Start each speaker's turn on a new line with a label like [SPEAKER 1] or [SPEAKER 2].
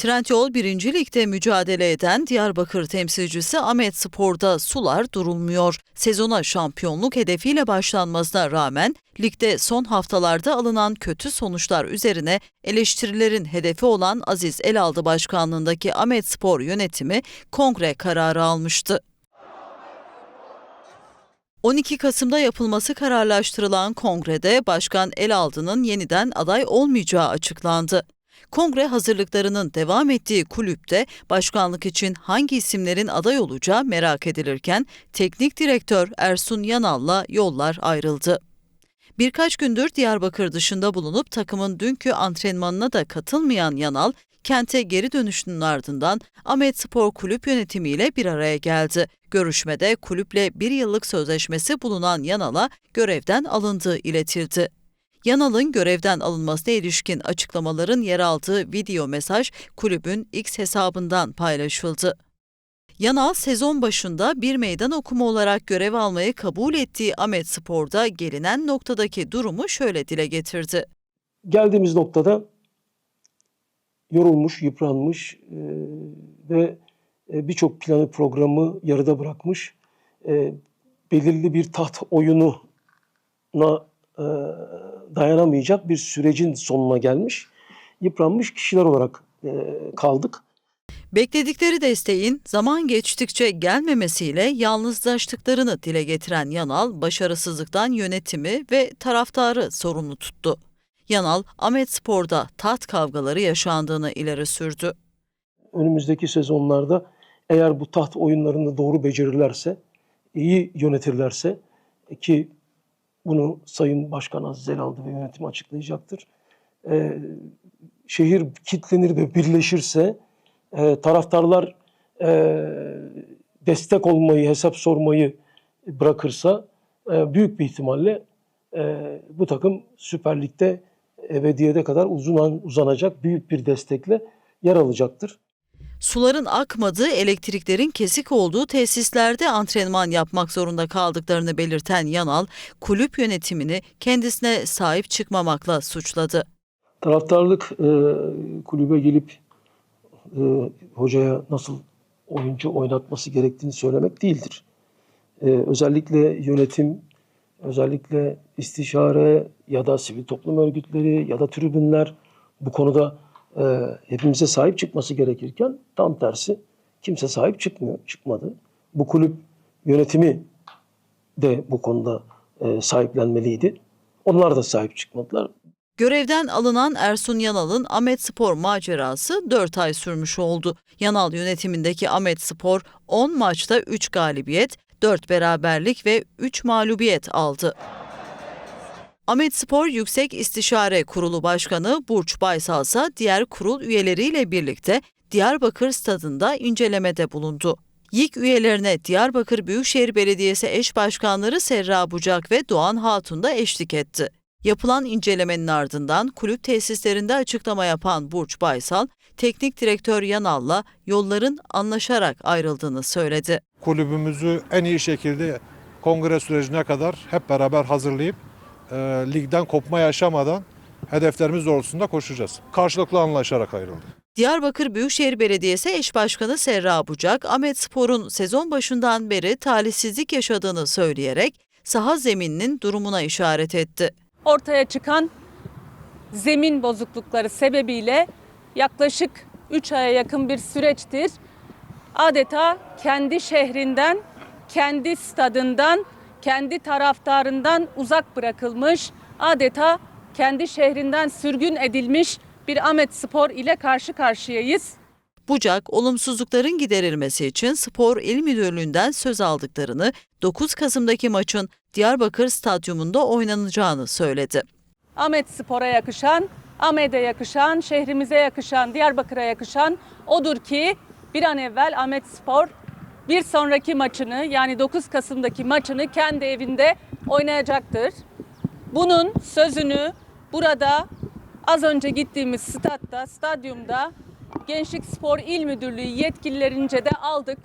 [SPEAKER 1] Trendyol 1. Lig'de mücadele eden Diyarbakır temsilcisi Ahmet Spor'da sular durulmuyor. Sezona şampiyonluk hedefiyle başlanmasına rağmen ligde son haftalarda alınan kötü sonuçlar üzerine eleştirilerin hedefi olan Aziz Elaldı başkanlığındaki Ahmet Spor yönetimi kongre kararı almıştı. 12 Kasım'da yapılması kararlaştırılan kongrede Başkan Elaldı'nın yeniden aday olmayacağı açıklandı. Kongre hazırlıklarının devam ettiği kulüpte başkanlık için hangi isimlerin aday olacağı merak edilirken teknik direktör Ersun Yanal'la yollar ayrıldı. Birkaç gündür Diyarbakır dışında bulunup takımın dünkü antrenmanına da katılmayan Yanal, kente geri dönüşünün ardından Ahmet Spor Kulüp yönetimiyle bir araya geldi. Görüşmede kulüple bir yıllık sözleşmesi bulunan Yanal'a görevden alındığı iletildi. Yanal'ın görevden alınmasına ilişkin açıklamaların yer aldığı video mesaj kulübün X hesabından paylaşıldı. Yanal sezon başında bir meydan okuma olarak görev almayı kabul ettiği Ahmet Spor'da gelinen noktadaki durumu şöyle dile getirdi.
[SPEAKER 2] Geldiğimiz noktada yorulmuş, yıpranmış e, ve e, birçok planı programı yarıda bırakmış. E, belirli bir taht oyununa dayanamayacak bir sürecin sonuna gelmiş, yıpranmış kişiler olarak e, kaldık.
[SPEAKER 1] Bekledikleri desteğin zaman geçtikçe gelmemesiyle yalnızlaştıklarını dile getiren Yanal, başarısızlıktan yönetimi ve taraftarı sorumlu tuttu. Yanal, Ahmet Spor'da taht kavgaları yaşandığını ileri sürdü.
[SPEAKER 2] Önümüzdeki sezonlarda eğer bu taht oyunlarını doğru becerirlerse, iyi yönetirlerse ki bunu Sayın Başkan Aziz Elaldı ve yönetim açıklayacaktır. Ee, şehir kitlenir ve birleşirse e, taraftarlar e, destek olmayı, hesap sormayı bırakırsa e, büyük bir ihtimalle e, bu takım Süper Lig'de ebediyete kadar uzun uzanacak büyük bir destekle yer alacaktır.
[SPEAKER 1] Suların akmadığı, elektriklerin kesik olduğu tesislerde antrenman yapmak zorunda kaldıklarını belirten Yanal, kulüp yönetimini kendisine sahip çıkmamakla suçladı.
[SPEAKER 2] Taraftarlık e, kulübe gelip e, hocaya nasıl oyuncu oynatması gerektiğini söylemek değildir. E, özellikle yönetim, özellikle istişare ya da sivil toplum örgütleri ya da tribünler bu konuda e, hepimize sahip çıkması gerekirken tam tersi kimse sahip çıkmıyor, çıkmadı. Bu kulüp yönetimi de bu konuda e, sahiplenmeliydi. Onlar da sahip çıkmadılar.
[SPEAKER 1] Görevden alınan Ersun Yanal'ın Ahmet Spor macerası 4 ay sürmüş oldu. Yanal yönetimindeki Ahmet Spor 10 maçta 3 galibiyet, 4 beraberlik ve 3 mağlubiyet aldı. Ahmet Spor Yüksek İstişare Kurulu Başkanı Burç Baysal ise diğer kurul üyeleriyle birlikte Diyarbakır stadında incelemede bulundu. YİK üyelerine Diyarbakır Büyükşehir Belediyesi eş başkanları Serra Bucak ve Doğan Hatun da eşlik etti. Yapılan incelemenin ardından kulüp tesislerinde açıklama yapan Burç Baysal, teknik direktör Yanal'la yolların anlaşarak ayrıldığını söyledi.
[SPEAKER 3] Kulübümüzü en iyi şekilde kongre sürecine kadar hep beraber hazırlayıp e, ligden kopma yaşamadan hedeflerimiz doğrultusunda koşacağız. Karşılıklı anlaşarak ayrıldık.
[SPEAKER 1] Diyarbakır Büyükşehir Belediyesi eş başkanı Serra Bucak, Ahmet Spor'un sezon başından beri talihsizlik yaşadığını söyleyerek saha zemininin durumuna işaret etti.
[SPEAKER 4] ortaya çıkan zemin bozuklukları sebebiyle yaklaşık 3 aya yakın bir süreçtir. Adeta kendi şehrinden, kendi stadından, kendi taraftarından uzak bırakılmış, adeta kendi şehrinden sürgün edilmiş bir Ahmet Spor ile karşı karşıyayız.
[SPEAKER 1] Bucak, olumsuzlukların giderilmesi için Spor İl Müdürlüğü'nden söz aldıklarını, 9 Kasım'daki maçın Diyarbakır Stadyumunda oynanacağını söyledi.
[SPEAKER 4] Ahmet Spor'a yakışan, Ahmet'e yakışan, şehrimize yakışan, Diyarbakır'a yakışan odur ki bir an evvel Ahmet Spor bir sonraki maçını yani 9 Kasım'daki maçını kendi evinde oynayacaktır. Bunun sözünü burada az önce gittiğimiz statta, stadyumda Gençlik Spor İl Müdürlüğü yetkililerince de aldık.